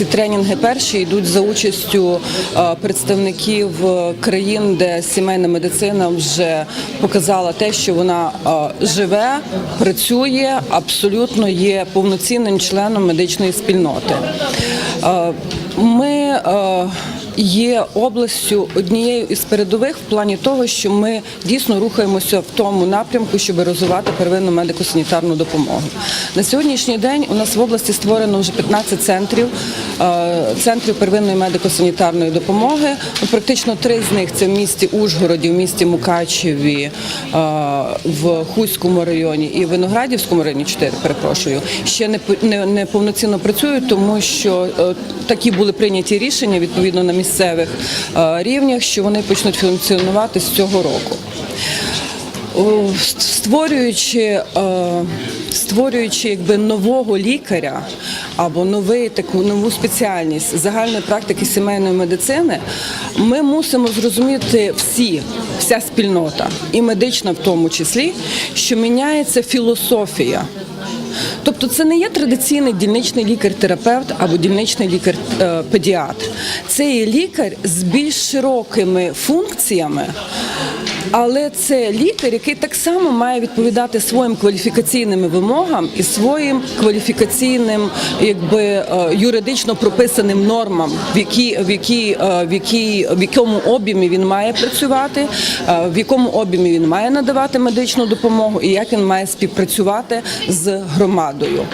ці тренінги перші йдуть за участю е, представників е, країн, де сімейна медицина вже показала те, що вона е, живе, працює, абсолютно є повноцінним членом медичної спільноти. Ми є областю однією із передових в плані того, що ми дійсно рухаємося в тому напрямку, щоб розвивати первинну медико-санітарну допомогу. На сьогоднішній день у нас в області створено вже 15 центрів, е, центрів первинної медико-санітарної допомоги. Ну, Практично три з них це в місті Ужгороді, в місті Мукачеві, е, в Хуському районі і в Виноградівському районі, чотири, перепрошую, ще не, не, не повноцінно працюють, тому що е, такі були прийняті рішення відповідно на місцевих е, рівнях, що вони почнуть функціонувати з цього року. Створюючи, е, створюючи якби нового лікаря або новий таку нову спеціальність загальної практики сімейної медицини, ми мусимо зрозуміти всі, вся спільнота, і медична в тому числі, що міняється філософія. Тобто це не є традиційний дільничний лікар-терапевт або дільничний лікар-педіатр. Це є лікар з більш широкими функціями, але це лікар, який так само має відповідати своїм кваліфікаційним вимогам і своїм кваліфікаційним, якби е, юридично прописаним нормам, в які в які е, в які в якому об'ємі він має працювати, е, в якому об'ємі він має надавати медичну допомогу і як він має співпрацювати з громадою.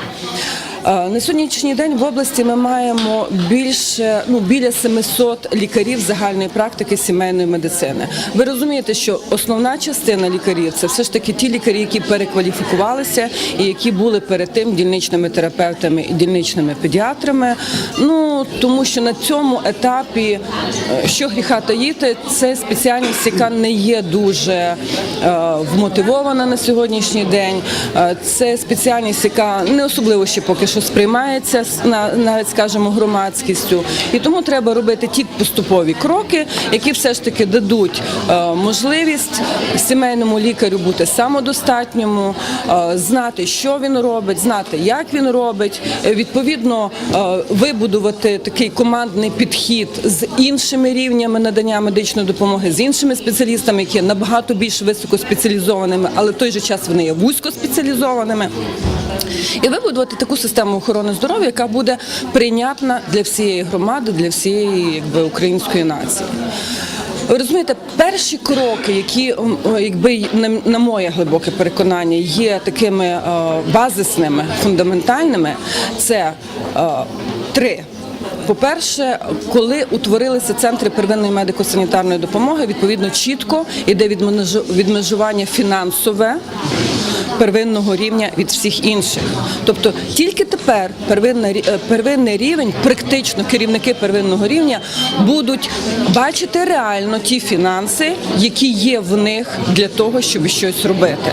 Е, На сьогоднішній день в області ми маємо більше ну біля 700 лікарів загальної практики сімейної медицини. Ви розумієте, що основна частина лікарів це все ж таки ті лікарі, які перекваліфікувалися і які були перед тим дільничними терапевтами і дільничними педіатрами. Ну тому що на цьому етапі, е, що гріха таїти, це спеціальність, яка не є дуже е, вмотивована на сьогоднішній день. Е, Це спеціальність, яка не особливо ще поки що сприймається на- навіть скажімо, громадськістю. І тому треба робити ті поступові кроки, які все ж таки дадуть е, можливість сімейному лікарю бути самодостатньому, е, знати, що він робить, знати, як він робить, е, відповідно вибудувати такий командний підхід з іншими рівнями надання медичної допомоги, з іншими спеціалістами, які набагато більш високоспеціалізованими, але в той же час вони є вузькоспеціалізованими. І вибудувати таку систему охорони здоров'я, яка буде прийнятна для всієї громади, для всієї якби, української нації. Ви розумієте, перші кроки, які якби на, моє глибоке переконання є такими е, базисними, фундаментальними, це е, три. По-перше, коли утворилися центри первинної медико-санітарної допомоги, відповідно чітко йде відмежу- відмежування фінансове первинного рівня від всіх інших. Тобто тільки тепер первинна рі- е, первинний рівень, практично керівники первинного рівня будуть бачити реально ті фінанси, які є в них для того, щоб щось робити.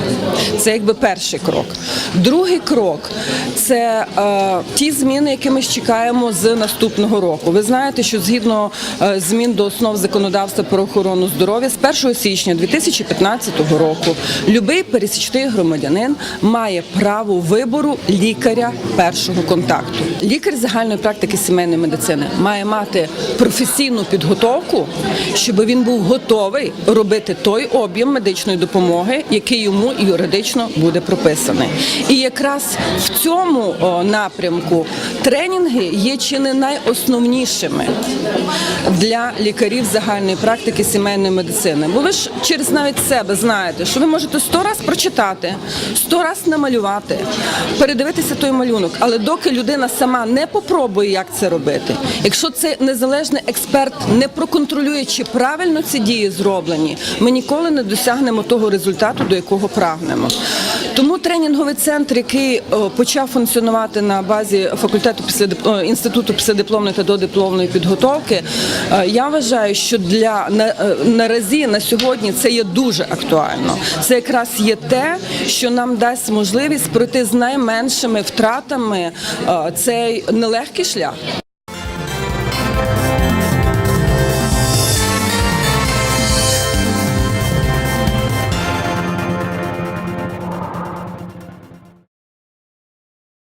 Це якби перший крок. Другий крок це е, ті зміни, які ми чекаємо з наступного року. Ви знаєте, що згідно е, змін до основ законодавства про охорону здоров'я з 1 січня 2015 року любий пересічний громадянин має право вибору лікаря першого контакту. Лікар загальної практики сімейної медицини має мати професійну підготовку, щоб він був готовий робити той об'єм медичної допомоги, який йому юридично буде прописаний. І якраз в цьому напрямку тренінги є чи не найосновнішими для лікарів загальної практики сімейної медицини. Бо ви ж через навіть себе знаєте, що ви можете сто раз прочитати, сто раз намалювати, передивитися той малюнок, але доки людина сама не попробує, як це робити, якщо це незалежний експерт не проконтролює, чи правильно ці дії зроблені, ми ніколи не досягнемо того результату, до якого прагнемо. Тому тренінговий центр, який почав функціонувати на базі факультету післядип- інституту післядипломної та додипломної підготовки, е, я вважаю, що для е, наразі на сьогодні це є дуже актуально. Це якраз є те, що нам дасть можливість пройти з найменшими втратами е, цей нелегкий шлях.